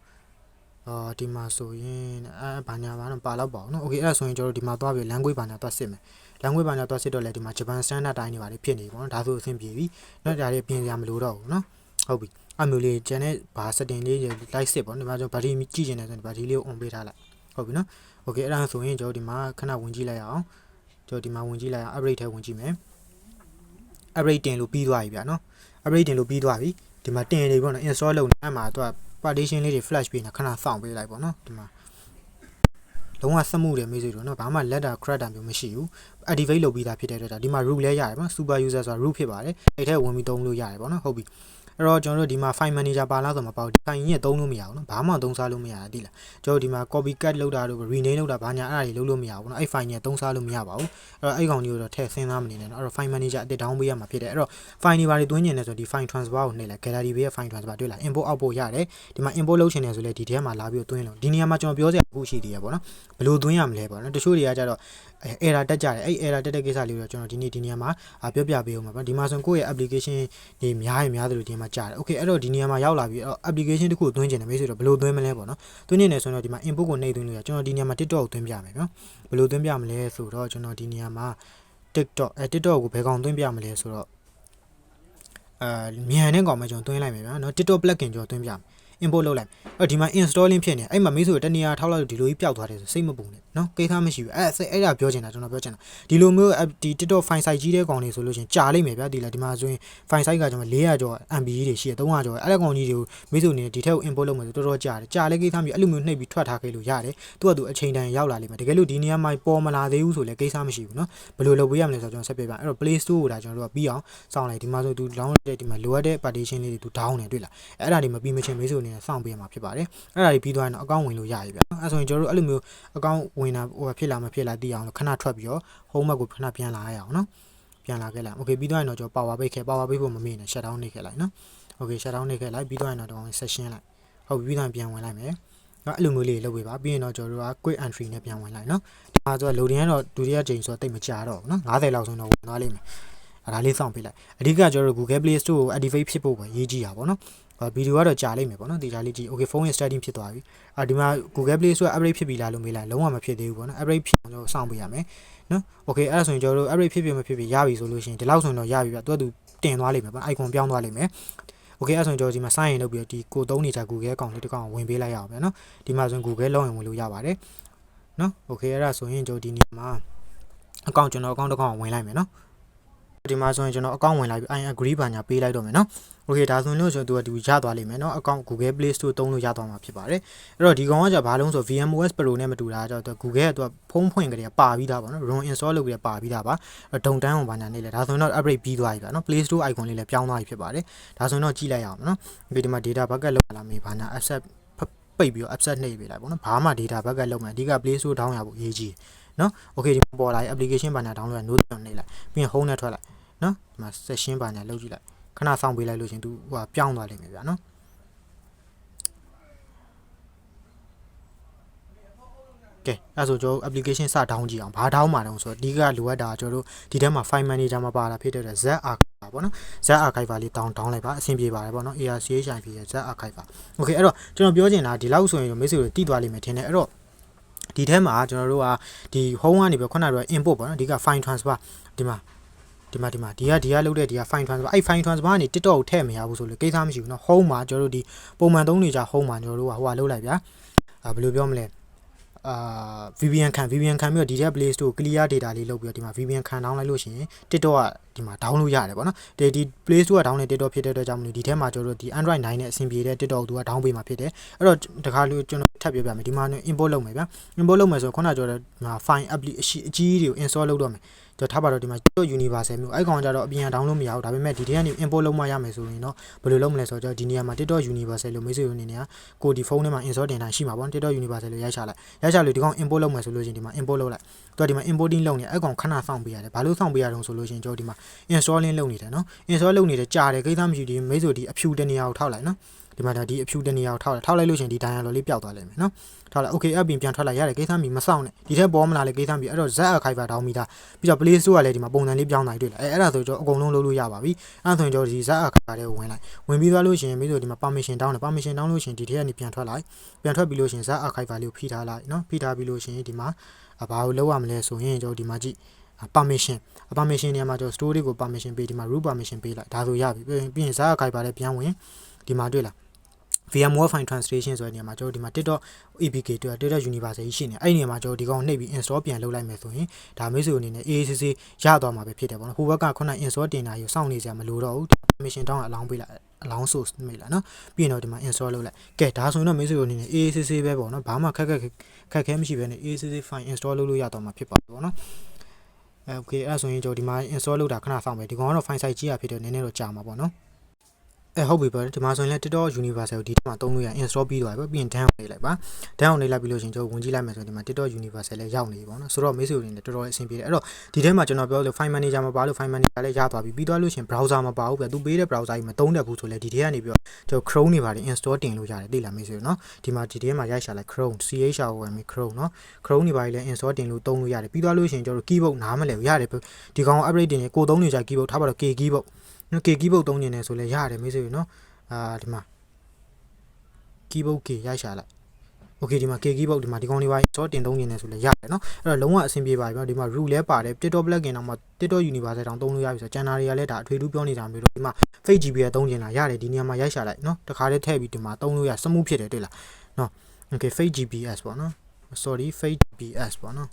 အာဒီမှာဆိုရင်အဲဘာညာဘာတော့ပါတော့ပါအောင်နော်โอเคအဲ့ဒါဆိုရင်ကျွန်တော်တို့ဒီမှာသွားပြီး language ဘာညာသွားစစ်မယ် language ဘာညာသွားစစ်တော့လေဒီမှာ Japan standard တိုင်းတွေပါလေဖြစ်နေပြီပေါ့နော်ဒါဆိုအဆင်ပြေပြီနော်ဒါတွေပြင်စရာမလိုတော့ဘူးနော်ဟုတ်ပြီအမျိုးလေးကျန်တဲ့ဘာ setting လေးတွေ like စစ်ပေါ့နော်ဒီမှာကျွန်တော် battery ကြည့်နေတယ်ဆိုရင် battery လေးကို on ပေးထားလိုက်ဟုတ်ပြီနော်โอเคအဲ့ဒါဆိုရင်ကျွန်တော်ဒီမှာခဏဝင်ကြည့်လိုက်အောင် ကျွန်တော်ဒီမှာဝင်ကြည့်လိုက်အောင် upgrade ထဲဝင်ကြည့်မယ် upgrade တင်လို့ပြီးသွားပြီဗျာနော် upgrade တင်လို့ပြီးသွားပြီဒီမှာတင်နေပေါ့နော် install လုပ်နေအဲ့မှာသူက partition လေးတွေ flash ပေးနေခဏစောင့်ပေးလိုက်ပေါ့နော်ဒီမှာလုံးဝစမှုတယ်မေးစေတော့နော်ဘာမှ letter crack တာမျိုးမရှိဘူး activate လုပ်ပြီးသားဖြစ်တဲ့အတွက်ဒါဒီမှာ root လဲရတယ်ပေါ့နော် super user ဆိုတာ root ဖြစ်ပါတယ်အဲ့ထဲဝင်ပြီးသုံးလို့ရတယ်ပေါ့နော်ဟုတ်ပြီ အဲ့တော့ကျွန်တော်တို့ဒီမှာ file manager ပါလားဆိုမပေါ့ဒီ file ကြီးကသုံးလို့မရဘူးနော်ဘာမှသုံးစားလို့မရတာတိလားကျွန်တော်ဒီမှာ copy cut လုပ်တာတို့ rename လုပ်တာဘာညာအဲ့ဒါတွေလုပ်လို့မရဘူးနော်အဲ့ file ကြီးကသုံးစားလို့မရပါဘူးအဲ့တော့အဲ့ကောင်ကြီးကိုတော့ထည့်စဉ်းစားမနေနဲ့နော်အဲ့တော့ file manager အစ် down ပေးရမှာဖြစ်တယ်အဲ့တော့ file တွေဘာတွေသွင်းနေလဲဆိုဒီ file transfer ကိုနှိပ်လိုက် gallery ဘေးက file transfer တွေ့လား import output ရတယ်ဒီမှာ import လုပ်ချင်တယ်ဆိုလဲဒီထဲမှာလာပြီးတော့သွင်းလို့ဒီနေရာမှာကျွန်တော်ပြောစရာအခုရှိသေးရပါတော့ဘယ်လိုသွင်းရမလဲပေါ့နော်တချို့တွေကကြတော့ error တက်ကြတယ်အဲ့ error တက်တဲ့ကိစ္စလေးကိုတော့ကျွန်တော်ဒီနေ့ဒီနေရာမှာပြောပြပေးအောင်ပါဒီမှာဆိုကိုယ့်ရဲ့ application တွေများရင်များတယ်လို့ဒီမှာကြားတယ် okay အဲ့တော့ဒီနေရာမှာရောက်လာပြီးအဲ့ application တစ်ခုကိုတွင်းကျင်တယ်မေးဆိုတော့ဘယ်လိုတွင်းမလဲပေါ့နော်တွင်းနေတယ်ဆိုတော့ဒီမှာ input ကိုနှိပ်သွင်းလို့ရကျွန်တော်ဒီနေရာမှာ TikTok ကိုတွင်းပြမယ်နော်ဘယ်လိုတွင်းပြမလဲဆိုတော့ကျွန်တော်ဒီနေရာမှာ TikTok အဲ TikTok ကိုဘယ်ကောင်တွင်းပြမလဲဆိုတော့အာမြန်တဲ့ကောင်မှကျွန်တော်တွင်းလိုက်မယ်ဗျာနော် TikTok plugin ကျွန်တော်တွင်းပြမယ် import လုပ်လိုက်အဲ့ဒီမှာ installing ဖြစ်နေအဲ့မှာမင်းဆိုတနေရာထောက်လိုက်ဒီလိုကြီးပျောက်သွားတယ်ဆိုစိတ်မပူနဲ့နော်ကိစ္စမရှိဘူးအဲ့အဲ့ဒါပြောချင်တာကျွန်တော်ပြောချင်တာဒီလိုမျိုးဒီ TikTok file size ကြီးတဲ့ကောင်တွေဆိုလို့ရှင်ကြာလိမ့်မယ်ဗျာဒီလားဒီမှာဆိုရင် file size ကကျွန်တော်400ကျော် MB ကြီးတွေရှိတယ်300ကျော်အဲ့ဒါကောင်ကြီးတွေကိုမင်းဆိုနေဒီထက်ကို import လုပ်မယ်ဆိုတော်တော်ကြာတယ်ကြာလဲကိစ္စမရှိအဲ့လိုမျိုးနှိပ်ပြီးထွက်ထားခဲ့လို့ရတယ်သူကသူအချိန်တန်ရောက်လာလိမ့်မယ်တကယ်လို့ဒီနေရာမှာပေါ်မလာသေးဘူးဆိုလဲကိစ္စမရှိဘူးနော်ဘယ်လိုလုပ်ပေးရမလဲဆိုတော့ကျွန်တော်ဆက်ပြပါအဲ့တော့ Play Store ကိုဒါကျွန်တော်တို့ကပြီးအောင်စောင့်လိုက်ဒီမှာဆိုသူ download တဲ့ဒီမှာလိုအပ်တဲ့ partition လေးတွေသူ down နေတွေ့လားအဲ့ဒါတွေမပြီးမချင်းမင်းဆိုနေစောင့်ပေးရမှာဖြစ်ပါတယ်အဲ့ဒါတွေပြီးသွားရင်တော့အကောင့်ဝင်လို့ရပြီဗျအဲ့ဆိုရင်ကျွန်တော်တို့အဲ့လိုမျိုးအကောင့်ဝင်တာဟိုဖြစ်လာမဖြစ်လာသိအောင်လို့ခဏထွက်ပြီးတော့ home map ကိုခဏပြန်လာရအောင်နော်ပြန်လာခဲ့လိုက် okay ပြီးသွားရင်တော့ကျွန်တော် power ပိတ်ခဲ့ power ပိတ်ဖို့မမေ့နဲ့ shut down နေခဲ့လိုက်နော် okay shut down နေခဲ့လိုက်ပြီးသွားရင်တော့ဒီကောင် session လိုက်ဟုတ်ပြီးသွားရင်ပြန်ဝင်လိုက်မယ်နော်အဲ့လိုမျိုးလေးလုပ်ပေးပါပြီးရင်တော့ကျွန်တော်တို့က quick entry နဲ့ပြန်ဝင်လိုက်နော်ဒီမှာဆိုတော့ loading ကတော့ဒုတိယချိန်ဆိုတော့တိတ်မကြတော့ဘူးနော်90လောက်ဆိုတော့ဝင်သွားလိမ့်မယ်အဲ့ဒါလေးစောင့်ပေးလိုက်အဓိကကျွန်တော်တို့ Google Play Store ကို activate ဖြစ်ဖို့ပဲရေးကြည့်တာပေါ့နော် ဗီဒီယိုကတော့ကြာလိမ့်မယ်ပေါ့နော်ဒီကြာလေးကြည့် okay ဖုန်းရဲ့ setting ဖြစ်သွားပြီအာဒီမှာ Google Play Store upgrade ဖြစ်ပြီလားလို့မေးလိုက်လုံးဝမဖြစ်သေးဘူးပေါ့နော် upgrade ဖြစ်အောင်ကျွန်တော်စောင့်ပေးရမယ်နော် okay အဲ့ဒါဆိုရင်ကျွန်တော်တို့ upgrade ဖြစ်ဖြစ်မဖြစ်ဖြစ်ရပြီဆိုလို့ရှိရင်ဒီလောက်ဆိုရင်တော့ရပြီဗျသူကသူတင်သွားလိမ့်မယ်ပေါ့ icon ပြောင်းသွားလိမ့်မယ် okay အဲ့ဆိုရင်ကျွန်တော်ဒီမှာ sign in လုပ်ပြီးတော့ဒီကိုသုံးနေကြ Google account လေးတစ်ကောင်ဝင်ပေးလိုက်ရအောင်ဗျာနော်ဒီမှာဆိုရင် Google login ဝင်လို့ရပါတယ်နော် okay အဲ့ဒါဆိုရင်ကျွန်တော်ဒီနေရာမှာ account ကျွန်တော် account တစ်ကောင်ဝင်လိုက်မယ်နော်ဒီမှာဆိုရင်ကျွန်တော် account ဝင်လိုက်ပြီး I agree ဘာညာပေးလိုက်တော့မယ်နော် okay ဒါဆိုရင်လို့ဆိုတော့သူကဒီရသွားလိမ့်မယ်เนาะ account Google Play Store သုံးလို့ရသွားမှာဖြစ်ပါတယ်အဲ့တော့ဒီကောင်ကじゃဘာလုံးဆို VMOS Pro နဲ့မတူတာကြောင့်သူ Google ကသူကဖုန်းဖွင့်ကြတယ်ပါပြီးသားပါเนาะ run install လုပ်ပြီးပါပြီးသားပါဒုံတန်းအောင်ဘာညာနေလဲဒါဆိုရင်တော့ upgrade ပြီးသွားပြီပါเนาะ Play Store icon လေးလည်းပြောင်းသွားပြီဖြစ်ပါတယ်ဒါဆိုရင်တော့ကြည့်လိုက်ရအောင်เนาะဒီဒီမှာ data backup လုပ်လာမေးဘာညာ accept ပိတ်ပြီးတော့ upset နှိပ်ပေးလိုက်ပေါ့နော်ဘာမှ data backup လုပ်မယ်အဓိက Play Store down ရဖို့အရေးကြီးနော် okay ဒီပေါ်လာရင် application ဘာညာ download ရ note နှိပ်လိုက်ပြီးရင် home နဲ့ထွက်လိုက်နော်ဒီမှာ session ဘာညာလုပ်ကြည့်လိုက် ခဏစောင့်ပေးလိုက်လို့ရှင်သူဟိုပြောင်းသွားလိမ့်မယ်ဗျာနော်ကဲအဲ့ဆိုကျွန်တော် application စ down ကြည့်အောင်ဘာ down မှာတော့ဆိုတော့အဓိကလိုအပ်တာကျွန်တော်တို့ဒီထဲမှာ file manager မှာပါတာဖြစ်တဲ့ Z archive ပါပေါ့နော် Z archive လေး down down လိုက်ပါအဆင်ပြေပါတယ်ပေါ့နော် ARCHIP ရဲ့ Z archive ပါ okay အဲ့တော့ကျွန်တော်ပြောချင်တာဒီလောက်ဆိုရင်မိတ်ဆွေတို့တည်သွားလိမ့်မယ်ထင်တယ်အဲ့တော့ဒီထဲမှာကျွန်တော်တို့ကဒီ home ကနေပြီးခုနက input ပေါ့နော်အဓိက file transfer ဒီမှာ ဒီမှာဒီမှာဒီကဒီကလုပ်တဲ့ဒီက file transfer အဲ့ file transfer ကနေ TikTok ကိုထည့်မရဘူးဆိုလို့ကိစ္စမရှိဘူးเนาะ home မှာကျွန်တော်တို့ဒီပုံမှန်သုံးနေကြ home မှာကျွန်တော်တို့ကဟိုကလုပ်လိုက်ဗျာအာဘယ်လိုပြောမလဲအာ VPN ခံ VPN ခံပြီးတော့ဒီထဲ Play Store clear data လေးလုပ်ပြီးတော့ဒီမှာ VPN ခံ down လိုက်လို့ရှိရင် TikTok ကဒီမှာ down လို့ရတယ်ပေါ့နော်ဒီဒီ Play Store က down နေ TikTok ဖြစ်တဲ့အတွက်ကြောင့်မလို့ဒီထဲမှာကျွန်တော်တို့ဒီ Android 9နဲ့အဆင်ပြေတဲ့ TikTok ကိုသူက down ပေးမှာဖြစ်တယ်အဲ့တော့တခါလို့ကျွန်တော်ထပ်ပြောပြမယ်ဒီမှာ import လုပ်မယ်ဗျာ import လုပ်မယ်ဆိုတော့ခုနပြောတဲ့ file app အကြီးကြီးတွေကို install လုပ်တော့မယ် ကျွန်တော်ထားပါတော့ဒီမှာ universal မျိုးအဲ့ကောင်ကြတော့အပြင် download မရဘူးဒါပေမဲ့ဒီထဲကနေ import လုပ်မှရမယ်ဆိုရင်တော့ဘယ်လိုလုပ်မလဲဆိုတော့ဒီနေရာမှာ TikTok universal လို့မိတ်ဆွေတို့အနေနဲ့ကိုဒီဖုန်းထဲမှာ install တင်တိုင်းရှိမှာပေါ့ TikTok universal လို့ရိုက်ချလိုက်ရိုက်ချလို့ဒီကောင် import လုပ်မယ်ဆိုလို့ရှိရင်ဒီမှာ import လုပ်လိုက်သူကဒီမှာ importing လုပ်နေအဲ့ကောင်ခဏစောင့်ပေးရတယ်ဘာလို့စောင့်ပေးရတော့ဆိုလို့ရှိရင်ကျွန်တော်ဒီမှာ installing လုပ်နေတယ်နော် install လုပ်နေတယ်ကြာတယ်ကိစ္စမရှိဒီမိတ်ဆွေဒီအဖြူတနေရာကိုထောက်လိုက်နော် ဒီမှာဒါဒီအဖြူတနေရာကိုထောက်လိုက်ထောက်လိုက်လို့ရှရင်ဒီဒိုင်ယာလော်လေးပျောက်သွားလိမ့်မယ်နော်ထောက်လိုက် okay app ပြင်ပြန်ထွက်လိုက်ရတယ်ကိစ္စမီမစောင့်နဲ့ဒီထက်ပေါ်မလာလေကိစ္စမီအဲ့တော့ Z archive တောင်းမိတာပြီးတော့ Play Store ကလည်းဒီမှာပုံစံလေးပြောင်းနိုင်တွေ့လားအဲအဲ့ဒါဆိုကျွန်တော်အကုန်လုံးလုပ်လို့ရပါပြီအဲ့ဒါဆိုရင်ကျွန်တော်ဒီ Z archive ထဲကိုဝင်လိုက်ဝင်ပြီးသွားလို့ရှရင်မိဆိုဒီမှာ permission တောင်းတယ် permission တောင်းလို့ရှရင်ဒီထဲကနေပြန်ထွက်လိုက်ပြန်ထွက်ပြီးလို့ရှရင် Z archive လေးကိုဖိထားလိုက်နော်ဖိထားပြီးလို့ရှရင်ဒီမှာဘာကိုလောက်ရမလဲဆိုရင်ကျွန်တော်ဒီမှာကြည့် permission permission နေရာမှာကျွန်တော် story ကို permission ပေးဒီမှာ root permission ပေးလိုက်ဒါဆိုရပြီပြီးရင်ဇာတ်အခိုက်ပါလဲပြန်ဝင်ဒီမှာတွေ့လား VMware file translation ဆိုတဲ့နေရာမှာကျွန်တော်ဒီမှာ TikTok APK တွေ့ TikTok Universal ရှိနေအဲ့ဒီနေရာမှာကျွန်တော်ဒီကောင်နှိပ်ပြီး install ပြန်လုပ်လိုက်မယ်ဆိုရင်ဒါမိတ်ဆွေအနေနဲ့ AACC ရသွားမှာပဲဖြစ်တယ်ပေါ့နော်ဟိုဘက်ကခုန install တင်တာယူစောင့်နေစရာမလိုတော့ဘူး permission တောင်းအလောင်းပေးလိုက်အလောင်း source မိတ်လားနော်ပြီးရင်တော့ဒီမှာ install လုပ်လိုက်ကဲဒါဆိုရင်တော့မိတ်ဆွေအနေနဲ့ AACC ပဲပေါ့နော်ဘာမှခက်ခက်ခက်ခဲမရှိဘဲနဲ့ AACC file install လုပ်လို့ရတော့မှာဖြစ်ပါတယ်ပေါ့နော်အဲ okay အဲ့ဒါဆိုရင်ကျွန်တော်ဒီမှာ install လုပ်တာခဏစောင့်မယ်ဒီကောင်ကတော့ file size ကြီးရဖြစ်တယ်နည်းနည်းတော့ကြာမှာပေါ့နော် အဲဟုတ်ပြီပေါ့ဒီမှာဆိုရင်လည်း TikTok Universal ကိုဒီထဲမှာသုံးလို့ရ install ပြီးသွားပြီပြီးရင် down နေလိုက်ပါ down နေလိုက်ပြီးလို့ရှင်ကျွန်တော်ဝင်ကြည့်လိုက်မယ်ဆိုရင်ဒီမှာ TikTok Universal လည်းရောက်နေပြီပေါ့နော်ဆိုတော့ mail တွေနဲ့တော်တော်အဆင်ပြေတယ်အဲ့တော့ဒီထဲမှာကျွန်တော်ပြောလို့ file manager မှာပါလို့ file manager လည်းရသွားပြီပြီးသွားလို့ရှင် browser မှာပါဘူးပြသူပေးတဲ့ browser ကြီးမသုံးတတ်ဘူးဆိုလဲဒီထဲကနေပြီးတော့ကျွန်တော် Chrome တွေပါတယ် install တင်လို့ရတယ်သိလား mail ဆိုနော်ဒီမှာဒီထဲမှာရိုက်ရှာလိုက် Chrome CHROM Chrome နော် Chrome တွေပါတယ်လည်း install တင်လို့သုံးလို့ရတယ်ပြီးသွားလို့ရှင်ကျွန်တော် keyboard နားမလဲဘူးရတယ်ဒီကောင် upgrade တင်ရင်ကိုသုံးနေကြ keyboard ထားပါတော့ K keyboard နော် K keyboard သုံးနေတယ်ဆိုလဲရတယ် mail ဆိုနော်အာဒီမှာ keyboard K ရိုက်ရှာလိုက် okay ဒီမှာ K keyboard ဒီမှာဒီကောင်လေးပါစောတင်သုံးနေတယ်ဆိုလဲရတယ်နော်အဲ့တော့လုံးဝအဆင်ပြေပါပြီနော်ဒီမှာ root လဲပါတယ် TikTok plugin တော့မှ TikTok Universal တောင်သုံးလို့ရပြီဆိုတော့ channel တွေကလည်းဒါအထွေထူးပြောနေတာမျိုးတော့ဒီမှာ Fake GB ကသုံးကျင်လာရတယ်ဒီနေရာမှာရိုက်ရှာလိုက်နော်တခါတည်းထည့်ပြီးဒီမှာသုံးလို့ရ smooth ဖြစ်တယ်တွေ့လားနော် okay Fake GPS ပေါ့နော် sorry Fake GPS ပေါ့နော်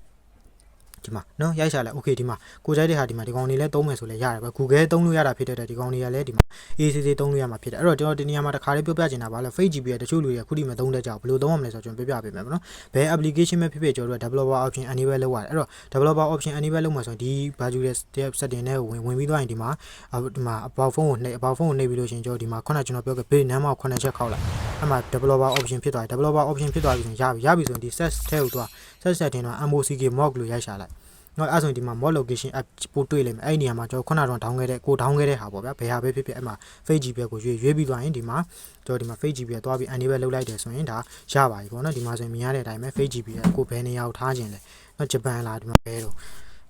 ဒီမှာနော်ရိုက်ရှာလိုက် okay ဒီမှာကိုကြိုက်တဲ့ဟာဒီမှာဒီကောင်လေးလဲသုံးမယ်ဆိုလဲရတယ်ပဲ Google သုံးလို့ရတာဖြစ်တဲ့ဒီကောင်လေးကလည်းဒီမှာ ACC သုံးလို့ရမှာဖြစ်တယ်အဲ့တော့ကျွန်တော်ဒီနေရာမှာတစ်ခါလေးပြောပြချင်တာပါလဲ Fake GB တချို့လူတွေခုထိမသုံးတတ်ကြဘူးဘယ်လိုသုံးရမလဲဆိုတော့ကျွန်တော်ပြပြပေးမယ်ပေါ့နော်ဘယ် application ပဲဖြစ်ဖြစ်ကျွန်တော်တို့ developer option enable လုပ်ရတယ်အဲ့တော့ developer option enable လုပ်မှာဆိုရင်ဒီ virtual setting နဲ့ဝင်ဝင်ပြီးသွားရင်ဒီမှာဒီမှာ about phone ကိုနှိပ် about phone ကိုနှိပ်ပြီးလို့ရှိရင်ကျွန်တော်ဒီမှာခုနကကျွန်တော်ပြောခဲ့ page name ကိုခုနချက်ခောက်လိုက်အဲ့မှာ developer option ဖြစ်သွားတယ် developer option ဖြစ်သွားပြီဆိုရင်ရပြီရပြီဆိုရင်ဒီ set ထဲကိုသွား set setting တော့ MOCK mock လို့ရိုက်ရှာလိုက် နော်အဲ့ဆိုရင်ဒီမှာ mod location app ပို့တွေ့လိမ့်မယ်အဲ့ဒီနေရာမှာကျွန်တော်ခုနကတော့ down ခဲ့တဲ့ကို down ခဲ့တဲ့ဟာပေါ့ဗျာဘယ်ဟာပဲဖြစ်ဖြစ်အဲ့မှာ Face GB ကိုရွေးရွေးပြီးသွားရင်ဒီမှာကျွန်တော်ဒီမှာ Face GB သွားပြီး enable လုပ်လိုက်တယ်ဆိုရင်ဒါရပါပြီပေါ့နော်ဒီမှာဆိုရင်မြင်ရတဲ့အတိုင်းပဲ Face GB ကိုဘယ်နေရာကိုထားခြင်းလဲနော်ဂျပန်လားဒီမှာဘယ်တော့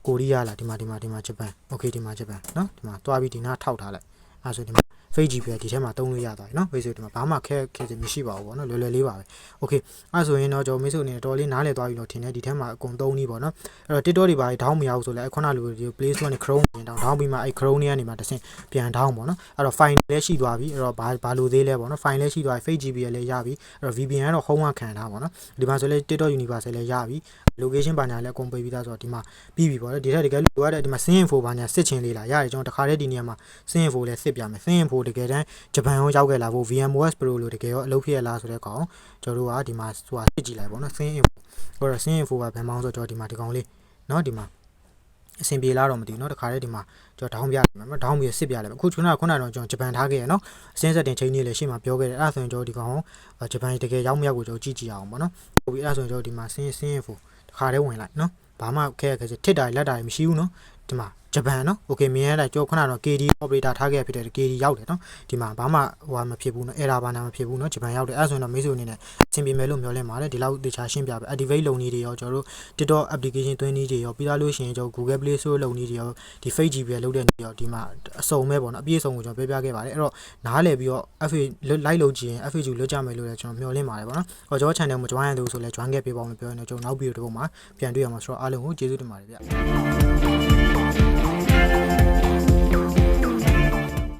ကိုရီးယားလားဒီမှာဒီမှာဒီမှာဂျပန် okay ဒီမှာဂျပန်နော်ဒီမှာသွားပြီးဒီနားထောက်ထားလိုက်အဲ့ဆိုဒီမှာ Face GB ဒီထဲမှာသုံးလို့ရသွားပြီเนาะမိတ်ဆွေဒီမှာဘာမှခဲခဲစမရှိပါဘူးပေါ့เนาะလွယ်လွယ်လေးပါပဲ Okay အဲ့ဆိုရင်တော့ကျွန်တော်မိတ်ဆွေအနေနဲ့တော်လေးနားလည်သွားပြီလို့ထင်တယ်ဒီထဲမှာအကုန်သုံးနည်းပေါ့เนาะအဲ့တော့ TikTok တွေပါဒေါင်းမရဘူးဆိုလဲခုနလိုဒီ Play Store နဲ့ Chrome နဲ့တောင်းဒေါင်းပြီးမှအဲ့ Chrome တွေကနေမှတစ်ဆင့်ပြန်ဒေါင်းပေါ့เนาะအဲ့တော့ file လည်းရှိသွားပြီအဲ့တော့ဘာဘာလို့သေးလဲပေါ့เนาะ file လည်းရှိသွားပြီ Face GB လည်းရပြီအဲ့တော့ VPN ကတော့ home ကခံထားပေါ့เนาะဒီမှာဆိုလဲ TikTok Universal လည်းရပြီ location ဘာညာလည်းအကုန်ပေးပြီးသားဆိုတော့ဒီမှာပြီးပြီပေါ့လေဒီထက်တကယ်လို့လိုရတဲ့ဒီမှာ sin info ဘာညာစစ်ချင်လေးလားရတယ်ကျွန်တော်တခါတည်းဒီနေရာမှာ sin info လည်းစစ်ပြမယ် sin info တကယ်တမ်းဂျပန်ရောရောက်ခဲ့လာဖို့ VMOS Pro လို့တကယ်ရောအလုပ်ဖြစ်ရလားဆိုတဲ့ကောင်ကျွန်တော်တို့ကဒီမှာဟိုဟာစစ်ကြည့်လိုက်ပေါ့နော် sin info ဟိုတော့ sin info ကဘယ်မှန်းဆိုတော့ကျွန်တော်ဒီမှာဒီကောင်လေးเนาะဒီမှာအဆင်ပြေလားတော့မသိဘူးเนาะတခါတည်းဒီမှာကျွန်တော်ဒေါင်းပြမယ်နော်ဒေါင်းပြီးစစ်ပြလိုက်အခုခုနကခုနကတော့ကျွန်တော်ဂျပန်ထားခဲ့ရเนาะအစင်းဆက်တင်ချိန်ကြီးလည်းရှေ့မှာပြောခဲ့တယ်အဲ့ဒါဆိုရင်ကျွန်တော်ဒီကောင်ဂျပန်တကယ်ရောက်မရောက်ကိုကျွန်တော်ကြည့်ကြည့်အောင်ပေါ့နော်ဟုတ်ပြီအဲ့ဒါဆိုရင်ကျွန်တော်ဒီမှာ sin sin info တ ခါတည်းဝင်လိုက်နော်ဘာမှခဲရခဲချက်ထစ်တာလက်တာမရှိဘူးနော်ဒီမှာ ဂျပန်เนาะโอเคမြင်ရတာကြောခုနကတော့ KD operator ထားခဲ့ဖြစ်တဲ့ KD ရောက်တယ်เนาะဒီမှာဘာမှဟိုဟာမဖြစ်ဘူးเนาะ error ဘာနာမဖြစ်ဘူးเนาะဂျပန်ရောက်တယ်အဲဆိုရင်တော့မိတ်ဆွေအနေနဲ့အဆင်ပြေမယ်လို့မျှော်လင့်ပါတယ်ဒီလောက်တေချာရှင်းပြပဲ activate လုပ်နည်းတွေရောကျွန်တော်တို့ TikTok application သွင်းနည်းတွေရောပြီးသားလို့ရှိရင်ကျွန်တော် Google Play Store လုပ်နည်းတွေရောဒီ Face GB လုပ်တဲ့နည်းရောဒီမှာအစုံပဲပေါ့เนาะအပြည့်အစုံကိုကျွန်တော်ပြောပြခဲ့ပါတယ်အဲ့တော့နားလည်ပြီးတော့ FA လိုက်လုပ်ကြည့်ရင် FAQ လွတ်ကြမယ်လို့လည်းကျွန်တော်မျှော်လင့်ပါတယ်ပေါ့เนาะဟောကျွန်တော် channel မှာ join ရတဲ့ဆိုလည်း join ခဲ့ပေးပါဦးလို့ပြောရင်တော့ကျွန်တော်နောက်ဗီဒီယိုတစ်ခုမှာပြန်တွေ့ရမှာဆိုတော့အားလုံးကိုကျေးဇူးတင်ပါတယ်ဗျ